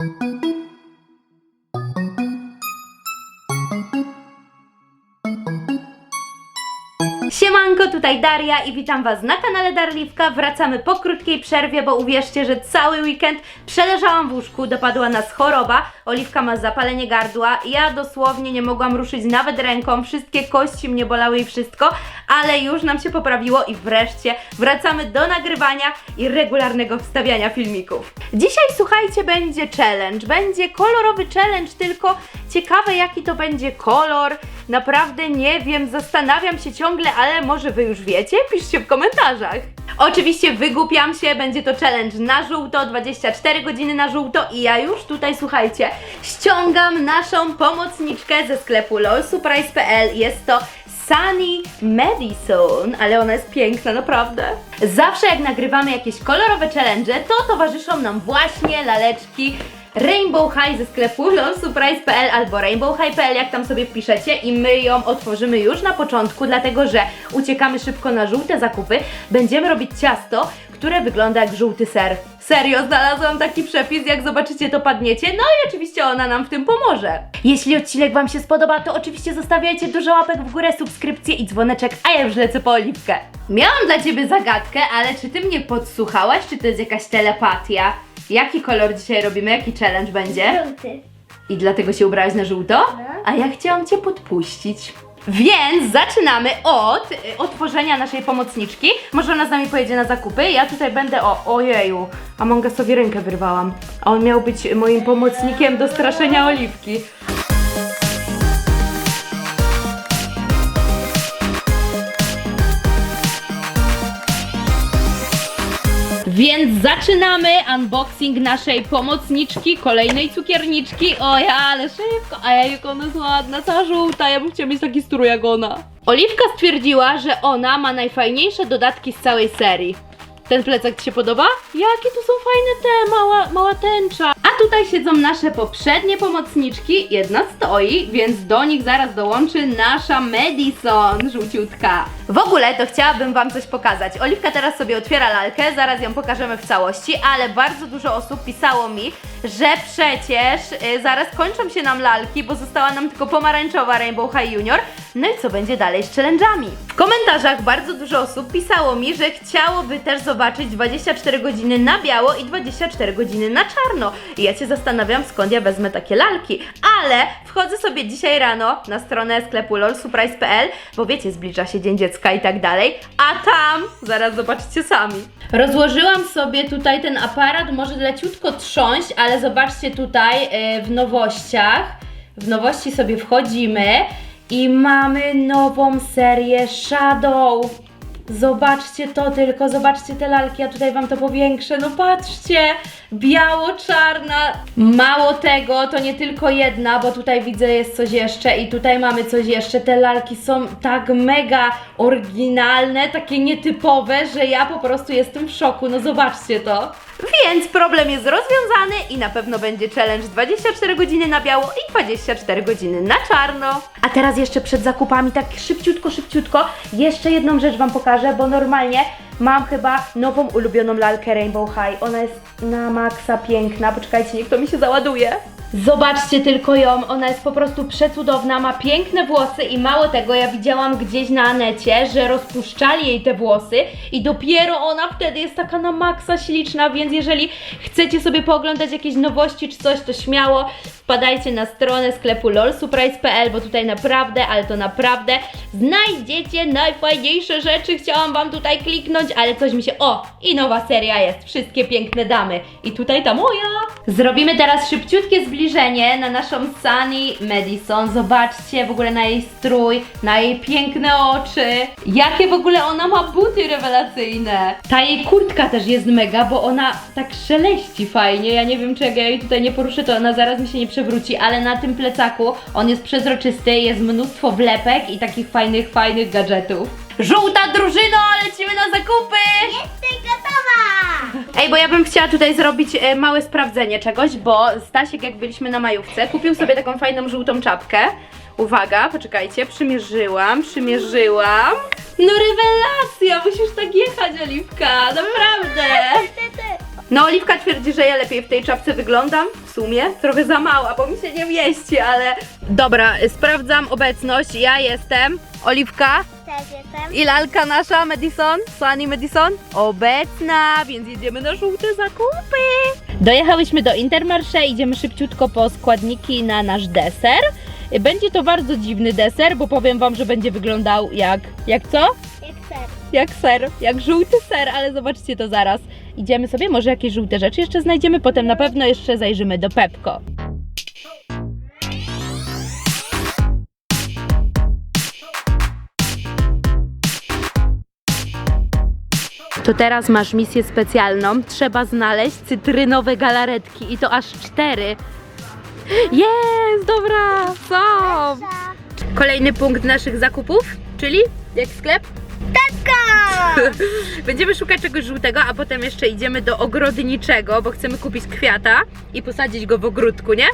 thank you. Siemanko, tutaj Daria i witam Was na kanale Darliwka. Wracamy po krótkiej przerwie, bo uwierzcie, że cały weekend przeleżałam w łóżku, dopadła nas choroba. Oliwka ma zapalenie gardła, ja dosłownie nie mogłam ruszyć nawet ręką, wszystkie kości mnie bolały i wszystko, ale już nam się poprawiło i wreszcie wracamy do nagrywania i regularnego wstawiania filmików. Dzisiaj słuchajcie, będzie challenge, będzie kolorowy challenge, tylko ciekawe jaki to będzie kolor. Naprawdę nie wiem, zastanawiam się ciągle, ale może Wy już wiecie? Piszcie w komentarzach. Oczywiście wygłupiam się, będzie to challenge na żółto, 24 godziny na żółto i ja już tutaj, słuchajcie, ściągam naszą pomocniczkę ze sklepu lolsurprise.pl. Jest to Sunny Madison, ale ona jest piękna, naprawdę. Zawsze jak nagrywamy jakieś kolorowe challenge, to towarzyszą nam właśnie laleczki Rainbow High ze sklepu lolsurprise.pl albo rainbowhigh.pl, jak tam sobie wpiszecie i my ją otworzymy już na początku, dlatego że uciekamy szybko na żółte zakupy. Będziemy robić ciasto, które wygląda jak żółty ser. Serio, znalazłam taki przepis, jak zobaczycie to padniecie, no i oczywiście ona nam w tym pomoże. Jeśli odcinek Wam się spodoba, to oczywiście zostawiajcie dużo łapek w górę, subskrypcję i dzwoneczek, a ja już lecę po oliwkę. Miałam dla Ciebie zagadkę, ale czy Ty mnie podsłuchałaś, czy to jest jakaś telepatia? Jaki kolor dzisiaj robimy? Jaki challenge będzie? Żółty. I dlatego się ubrałaś na żółto? A ja chciałam Cię podpuścić. Więc zaczynamy od y, otworzenia naszej pomocniczki. Może ona z nami pojedzie na zakupy. Ja tutaj będę. O, ojeju, Amonga sobie rękę wyrwałam. A on miał być moim pomocnikiem do straszenia oliwki. Więc zaczynamy unboxing naszej pomocniczki, kolejnej cukierniczki. O ja, ale szybko. A jak ona jest ładna, cała żółta. Ja bym chciała mieć taki strój jak ona. Oliwka stwierdziła, że ona ma najfajniejsze dodatki z całej serii. Ten plecak Ci się podoba? Jakie tu są fajne te, mała, mała tęcza. A tutaj siedzą nasze poprzednie pomocniczki. Jedna stoi, więc do nich zaraz dołączy nasza Madison, żółciutka. W ogóle to chciałabym Wam coś pokazać. Oliwka teraz sobie otwiera lalkę, zaraz ją pokażemy w całości, ale bardzo dużo osób pisało mi, że przecież y, zaraz kończą się nam lalki, bo została nam tylko pomarańczowa Rainbow High Junior. No i co będzie dalej z challenge'ami? W komentarzach bardzo dużo osób pisało mi, że chciałoby też zobaczyć 24 godziny na biało i 24 godziny na czarno. I ja się zastanawiam, skąd ja wezmę takie lalki. Ale wchodzę sobie dzisiaj rano na stronę sklepu lolsurprise.pl, bo wiecie, zbliża się Dzień Dziecka i tak dalej. A tam, zaraz zobaczycie sami. Rozłożyłam sobie tutaj ten aparat, może leciutko trząść, ale zobaczcie tutaj yy, w nowościach. W nowości sobie wchodzimy i mamy nową serię Shadow. Zobaczcie to tylko, zobaczcie te lalki, ja tutaj wam to powiększę, no patrzcie, biało-czarna. Mało tego, to nie tylko jedna, bo tutaj widzę jest coś jeszcze i tutaj mamy coś jeszcze. Te lalki są tak mega oryginalne, takie nietypowe, że ja po prostu jestem w szoku, no zobaczcie to. Więc problem jest rozwiązany i na pewno będzie challenge 24 godziny na biało i 24 godziny na czarno. A teraz jeszcze przed zakupami, tak szybciutko, szybciutko, jeszcze jedną rzecz Wam pokażę, bo normalnie mam chyba nową ulubioną lalkę Rainbow High. Ona jest na maksa piękna. Poczekajcie, niech to mi się załaduje. Zobaczcie tylko ją, ona jest po prostu przecudowna, ma piękne włosy i mało tego, ja widziałam gdzieś na necie, że rozpuszczali jej te włosy i dopiero ona wtedy jest taka na maksa śliczna, więc jeżeli chcecie sobie pooglądać jakieś nowości czy coś, to śmiało wpadajcie na stronę sklepu lolsurprise.pl, bo tutaj naprawdę, ale to naprawdę znajdziecie najfajniejsze rzeczy. Chciałam Wam tutaj kliknąć, ale coś mi się... O! I nowa seria jest. Wszystkie piękne damy. I tutaj ta moja. Zrobimy teraz szybciutkie zbliżenie na naszą Sunny Madison. Zobaczcie w ogóle na jej strój, na jej piękne oczy. Jakie w ogóle ona ma buty rewelacyjne. Ta jej kurtka też jest mega, bo ona tak szeleści fajnie. Ja nie wiem, czy jak ja jej tutaj nie poruszę, to ona zaraz mi się nie przewróci, ale na tym plecaku on jest przezroczysty, jest mnóstwo wlepek i takich fajnych, fajnych gadżetów. Żółta drużyno, lecimy na zakupy! Jestem gotowa! Ej, bo ja bym chciała tutaj zrobić e, małe sprawdzenie czegoś, bo Stasiek jak byliśmy na majówce, kupił sobie taką fajną żółtą czapkę. Uwaga, poczekajcie, przymierzyłam, przymierzyłam. No rewelacja, musisz tak jechać, Oliwka, naprawdę. No Oliwka twierdzi, że ja lepiej w tej czapce wyglądam, w sumie. Trochę za mała, bo mi się nie mieści, ale... Dobra, sprawdzam obecność, ja jestem. Oliwka Też jestem. i lalka nasza, Madison, Sunny Madison, obecna, więc jedziemy na żółte zakupy. Dojechałyśmy do Intermarché, idziemy szybciutko po składniki na nasz deser. Będzie to bardzo dziwny deser, bo powiem wam, że będzie wyglądał jak... jak co? Jak ser. Jak ser, jak żółty ser, ale zobaczcie to zaraz. Idziemy sobie, może jakieś żółte rzeczy jeszcze znajdziemy, potem na pewno jeszcze zajrzymy do Pepko. To teraz masz misję specjalną. Trzeba znaleźć cytrynowe galaretki i to aż cztery. Jest, dobra, są. Kolejny punkt naszych zakupów, czyli jak sklep? Będziemy szukać czegoś żółtego, a potem jeszcze idziemy do ogrodniczego, bo chcemy kupić kwiata i posadzić go w ogródku, nie?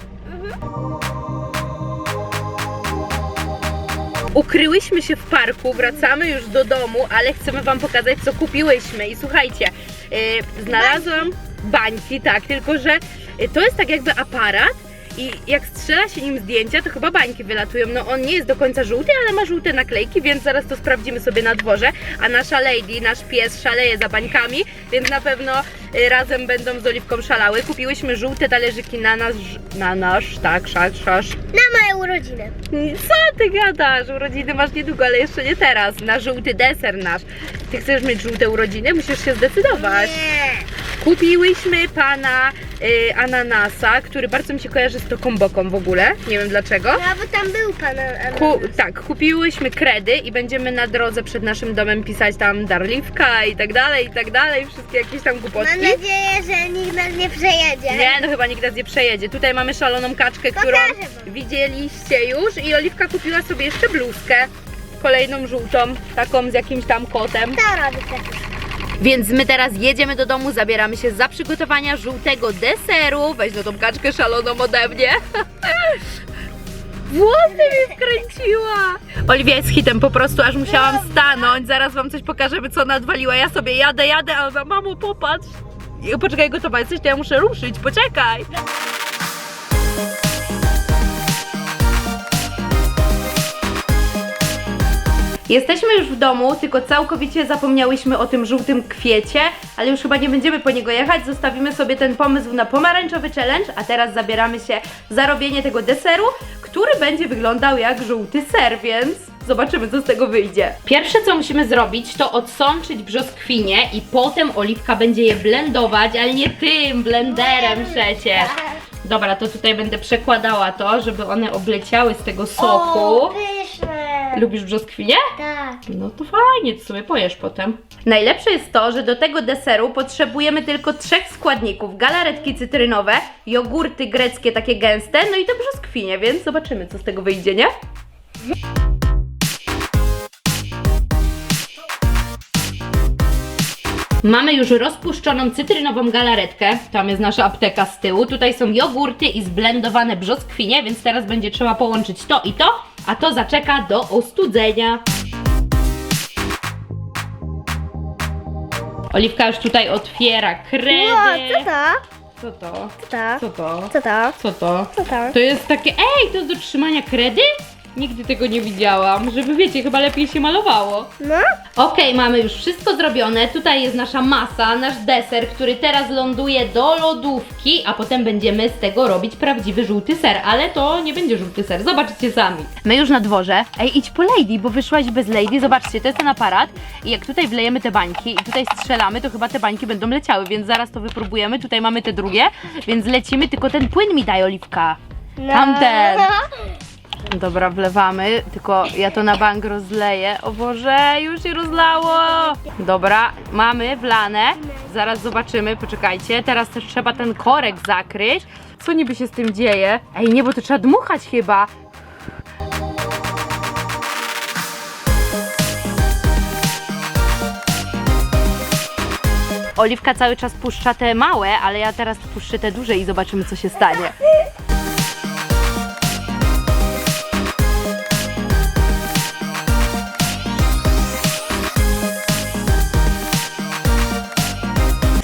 Ukryłyśmy się w parku, wracamy już do domu, ale chcemy Wam pokazać, co kupiłyśmy. I słuchajcie, yy, znalazłam bańki, tak, tylko że to jest tak jakby aparat. I jak strzela się nim zdjęcia, to chyba bańki wylatują. No on nie jest do końca żółty, ale ma żółte naklejki, więc zaraz to sprawdzimy sobie na dworze. A nasza lady, nasz pies szaleje za bańkami, więc na pewno y, razem będą z Oliwką szalały. Kupiłyśmy żółte talerzyki na nasz, na nasz, tak, szasz, szasz. Na moje urodziny. Co ty gadasz? Urodziny masz niedługo, ale jeszcze nie teraz. Na żółty deser nasz. Ty chcesz mieć żółte urodziny? Musisz się zdecydować. Nie. Kupiłyśmy pana y, ananasa, który bardzo mi się kojarzy z toką boką w ogóle. Nie wiem dlaczego. No bo tam był pan ananas. Ku, tak, kupiłyśmy kredy i będziemy na drodze przed naszym domem pisać tam darliwka i tak dalej, i tak dalej. Wszystkie jakieś tam Mam głupotki. nadzieję, że nikt nas nie przejedzie. Nie, no chyba nikt nas nie przejedzie. Tutaj mamy szaloną kaczkę, którą Pokażę wam. widzieliście już i Oliwka kupiła sobie jeszcze bluzkę. Kolejną żółtą, taką z jakimś tam kotem. To robi. Więc my teraz jedziemy do domu, zabieramy się za przygotowania żółtego deseru. Weź no tą kaczkę szaloną ode mnie. Włosy mi wkręciła! Oliwia jest hitem, po prostu aż musiałam stanąć. Zaraz wam coś pokażemy, co nadwaliła. Ja sobie jadę, jadę, a ona, mamo, popatrz. Poczekaj, gotowa jesteś, to ja muszę ruszyć, poczekaj. Jesteśmy już w domu, tylko całkowicie zapomniałyśmy o tym żółtym kwiecie, ale już chyba nie będziemy po niego jechać. Zostawimy sobie ten pomysł na pomarańczowy challenge, a teraz zabieramy się za robienie tego deseru, który będzie wyglądał jak żółty ser, więc zobaczymy, co z tego wyjdzie. Pierwsze, co musimy zrobić, to odsączyć brzoskwinie i potem Oliwka będzie je blendować, ale nie tym blenderem przecież. Dobra, to tutaj będę przekładała to, żeby one obleciały z tego soku. Pyszne. Lubisz brzoskwinie? Tak. No to fajnie, to sobie pojesz potem. Najlepsze jest to, że do tego deseru potrzebujemy tylko trzech składników. Galaretki cytrynowe, jogurty greckie takie gęste, no i te brzoskwinie, więc zobaczymy, co z tego wyjdzie, nie? Mamy już rozpuszczoną cytrynową galaretkę. Tam jest nasza apteka z tyłu. Tutaj są jogurty i zblendowane brzoskwinie, więc teraz będzie trzeba połączyć to i to, a to zaczeka do ostudzenia. Oliwka już tutaj otwiera kredy. O, co to? Co to? Co to? Co to? Co to? Co to? Co to? To jest takie, ej, to jest do trzymania kredy? Nigdy tego nie widziałam, żeby wiecie, chyba lepiej się malowało. No? Okej, mamy już wszystko zrobione. Tutaj jest nasza masa, nasz deser, który teraz ląduje do lodówki, a potem będziemy z tego robić prawdziwy żółty ser. Ale to nie będzie żółty ser, zobaczycie sami. My już na dworze. Ej, idź po lady, bo wyszłaś bez lady. Zobaczcie, to jest ten aparat. I jak tutaj wlejemy te bańki i tutaj strzelamy, to chyba te bańki będą leciały, więc zaraz to wypróbujemy. Tutaj mamy te drugie, więc lecimy, tylko ten płyn mi daj, Oliwka. no. Tamten. Dobra, wlewamy, tylko ja to na bank rozleję. O Boże, już się rozlało. Dobra, mamy wlane. Zaraz zobaczymy, poczekajcie. Teraz też trzeba ten korek zakryć. Co niby się z tym dzieje? Ej, nie, bo to trzeba dmuchać chyba. Oliwka cały czas puszcza te małe, ale ja teraz puszczę te duże i zobaczymy, co się stanie.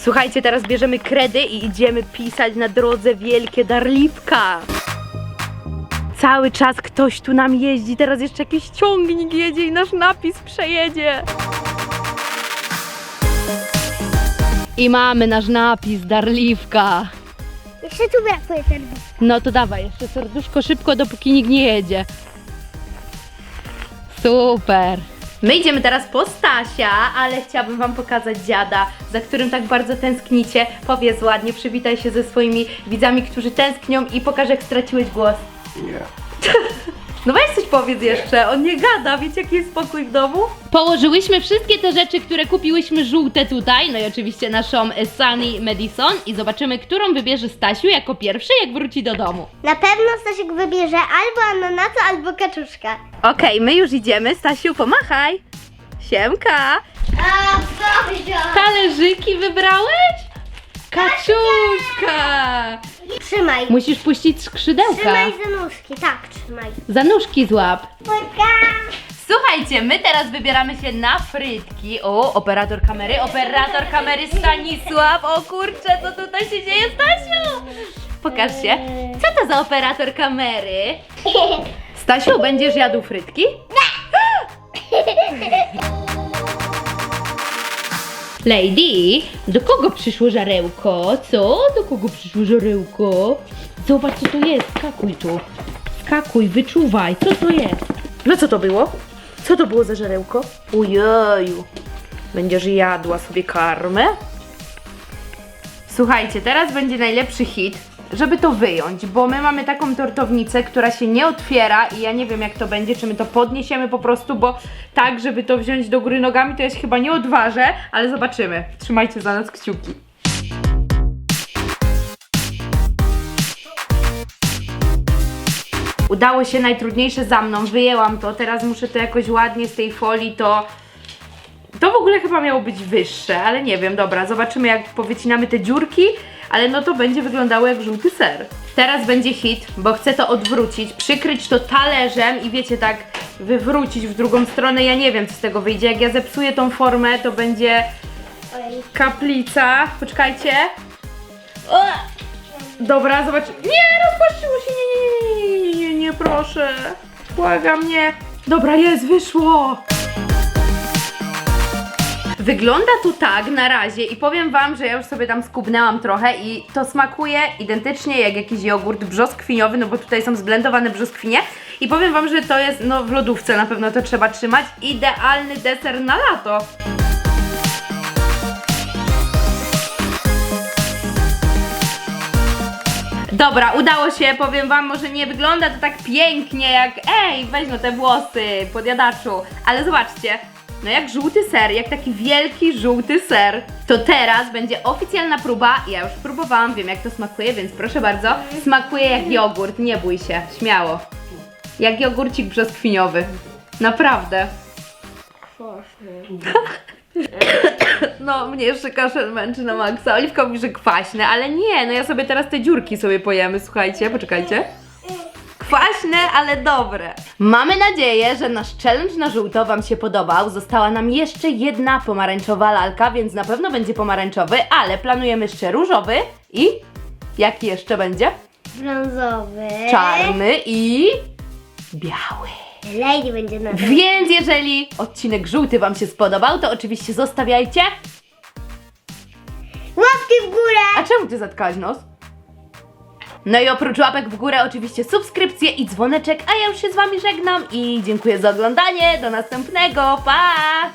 Słuchajcie, teraz bierzemy kredy i idziemy pisać na drodze wielkie darliwka. Cały czas ktoś tu nam jeździ, teraz jeszcze jakiś ciągnik jedzie i nasz napis przejedzie. I mamy nasz napis darliwka. Jeszcze tu brakuje serduszka. No to dawaj, jeszcze serduszko szybko, dopóki nikt nie jedzie. Super. My idziemy teraz po Stasia, ale chciałabym Wam pokazać dziada, za którym tak bardzo tęsknicie. Powiedz ładnie, przywitaj się ze swoimi widzami, którzy tęsknią i pokaż jak straciłeś głos. Nie. No weź coś powiedz jeszcze, on nie gada, wiecie jaki jest spokój w domu? Położyłyśmy wszystkie te rzeczy, które kupiłyśmy żółte tutaj, no i oczywiście naszą e, Sunny Madison i zobaczymy, którą wybierze Stasiu jako pierwszy, jak wróci do domu. Na pewno Stasiek wybierze albo ananasa, albo kaczuszka. Okej, my już idziemy. Stasiu, pomachaj. Siemka. A, Boże! Talerzyki wybrałeś? Kaczuszka. Trzymaj. Musisz puścić skrzydełka. Trzymaj za nóżki, tak, trzymaj. Za nóżki złap. Poka! Słuchajcie, my teraz wybieramy się na frytki. O, operator kamery, operator kamery Stanisław. O kurczę, co tutaj się dzieje, Stasiu? Pokaż się. Co to za operator kamery? Stasiu, będziesz jadł frytki? Lady, do kogo przyszło żarełko? Co? Do kogo przyszło żarełko? Zobacz, co to jest. Skakuj tu. Skakuj, wyczuwaj. Co to jest? No co to było? Co to było za żarełko? Ujeju. Będziesz jadła sobie karmę? Słuchajcie, teraz będzie najlepszy hit, żeby to wyjąć, bo my mamy taką tortownicę, która się nie otwiera i ja nie wiem jak to będzie, czy my to podniesiemy po prostu, bo tak, żeby to wziąć do góry nogami, to ja się chyba nie odważę, ale zobaczymy. Trzymajcie za nas kciuki. Udało się najtrudniejsze za mną, wyjęłam to, teraz muszę to jakoś ładnie z tej folii to to w ogóle chyba miało być wyższe, ale nie wiem, dobra, zobaczymy jak powycinamy te dziurki, ale no to będzie wyglądało jak żółty ser. Teraz będzie hit, bo chcę to odwrócić, przykryć to talerzem i wiecie, tak wywrócić w drugą stronę, ja nie wiem co z tego wyjdzie, jak ja zepsuję tą formę, to będzie kaplica, poczekajcie. Dobra, zobacz. Nie, rozpłaszczyło się, nie, nie, nie, nie, nie, nie, nie, proszę. Błagam, nie. Dobra, jest, wyszło. Wygląda to tak na razie i powiem wam, że ja już sobie tam skubnęłam trochę i to smakuje identycznie jak jakiś jogurt brzoskwiniowy, no bo tutaj są zblendowane brzoskwinie. I powiem wam, że to jest, no w lodówce na pewno to trzeba trzymać, idealny deser na lato. Dobra, udało się, powiem wam, może nie wygląda to tak pięknie jak ej, weź no te włosy, podjadaczu, ale zobaczcie, no jak żółty ser, jak taki wielki żółty ser. To teraz będzie oficjalna próba, ja już próbowałam, wiem jak to smakuje, więc proszę bardzo, smakuje jak jogurt, nie bój się, śmiało. Jak jogurcik brzoskwiniowy, naprawdę. No, mnie jeszcze kaszel męczy na maksa. Oliwka mówi, że kwaśne, ale nie, no ja sobie teraz te dziurki sobie pojemy, słuchajcie, poczekajcie. Kwaśne, ale dobre. Mamy nadzieję, że nasz challenge na żółto Wam się podobał. Została nam jeszcze jedna pomarańczowa lalka, więc na pewno będzie pomarańczowy, ale planujemy jeszcze różowy i jaki jeszcze będzie? Brązowy. Czarny i biały. Lady będzie na. Więc jeżeli odcinek żółty Wam się spodobał, to oczywiście zostawiajcie. Łapki w górę! A czemu Ty zatkałaś nos? No i oprócz łapek w górę oczywiście subskrypcje i dzwoneczek, a ja już się z Wami żegnam i dziękuję za oglądanie. Do następnego. Pa!